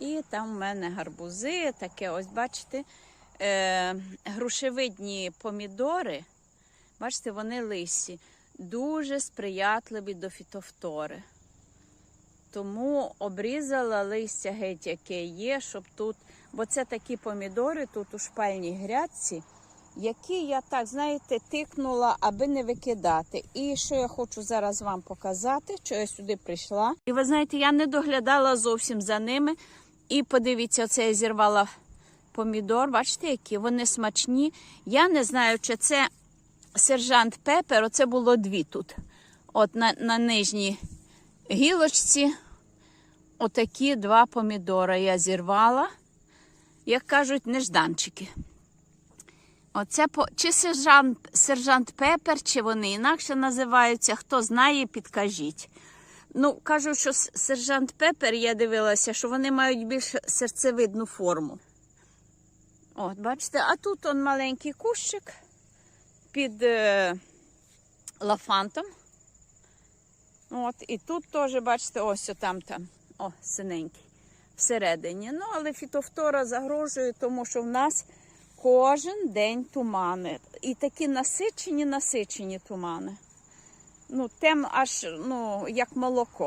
І там в мене гарбузи, таке ось, бачите, е, грушевидні помідори. Бачите, вони лисі, дуже сприятливі до фітофтори. Тому обрізала листя геть, яке є, щоб тут, бо це такі помідори тут у шпальній грядці, які я так, знаєте, тикнула, аби не викидати. І що я хочу зараз вам показати, що я сюди прийшла. І ви знаєте, я не доглядала зовсім за ними. І подивіться, оце я зірвала помідор. Бачите, які вони смачні. Я не знаю, чи це сержант Пепер, оце було дві тут. От на, на нижній гілочці отакі два помідори я зірвала, як кажуть, нежданчики. Оце по чи сержант, сержант Пепер, чи вони інакше називаються, хто знає, підкажіть. Ну, кажуть, що сержант Пепер, я дивилася, що вони мають більш серцевидну форму. От, бачите, а тут он маленький кущик під е, лафантом. От, і тут теж, бачите, ось там там, о, синенький, всередині. Ну, але фітофтора загрожує, тому що в нас кожен день тумани. І такі насичені, насичені тумани. Ну, тем аж, ну, як молоко.